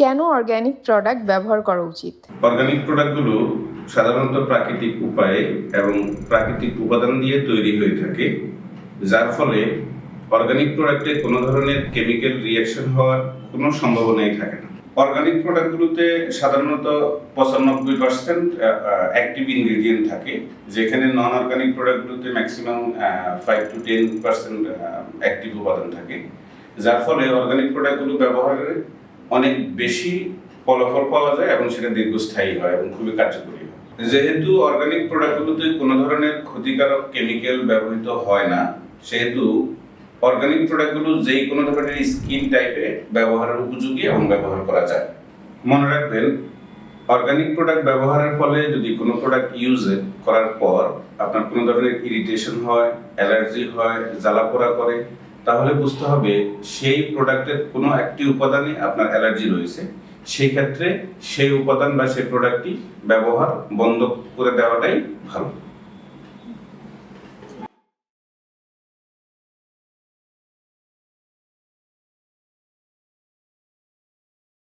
কেন organic product ব্যবহার করা উচিত? অর্গানিক প্রোডাক্টগুলো সাধারণত প্রাকৃতিক উপায়ে এবং প্রাকৃতিক উপাদান দিয়ে তৈরি হয়ে থাকে, যার ফলে অর্গানিক প্রোডাক্টে কোনো ধরনের কেমিক্যাল রিয়াকশন হওয়ার কোনো সম্ভাবনাই থাকে না। অর্গানিক প্রোডাক্টগুলোতে সাধারণত পঁচানব্বই পার্সেন্ট অ্যাক্টিভ ইনগ্রেডিয়েন্ট থাকে, যেখানে non organic প্রোডাক্টগুলোতে maximum five to ten percent active উপাদান থাকে, যার ফলে অর্গানিক প্রোডাক্টগুলো ব্যবহারে অনেক বেশি ফলাফল পাওয়া যায় এবং সেটা দীর্ঘস্থায়ী হয় এবং খুবই কার্যকরী হয়। যেহেতু অর্গানিক প্রোডাক্টগুলোতে কোনো ধরনের ক্ষতিকারক কেমিক্যাল ব্যবহৃত হয় না, সেহেতু অর্গানিক প্রোডাক্টগুলো যেই কোনো ধরনের স্কিন টাইপে ব্যবহারের উপযোগী এবং ব্যবহার করা যায়। মনে রাখবেন অর্গানিক প্রোডাক্ট ব্যবহারের ফলে যদি কোনো প্রোডাক্ট ইউজ করার পর আপনার কোনো ধরনের ইরিটেশন হয় অ্যালার্জি হয় জ্বালা পোড়া করে তাহলে বুঝতে হবে সেই প্রোডাক্টের কোনো একটি উপাদানে আপনার অ্যালার্জি রয়েছে। সেই ক্ষেত্রে সেই উপাদান বা সেই প্রোডাক্টটি ব্যবহার বন্ধ করে দেওয়াটাই ভালো।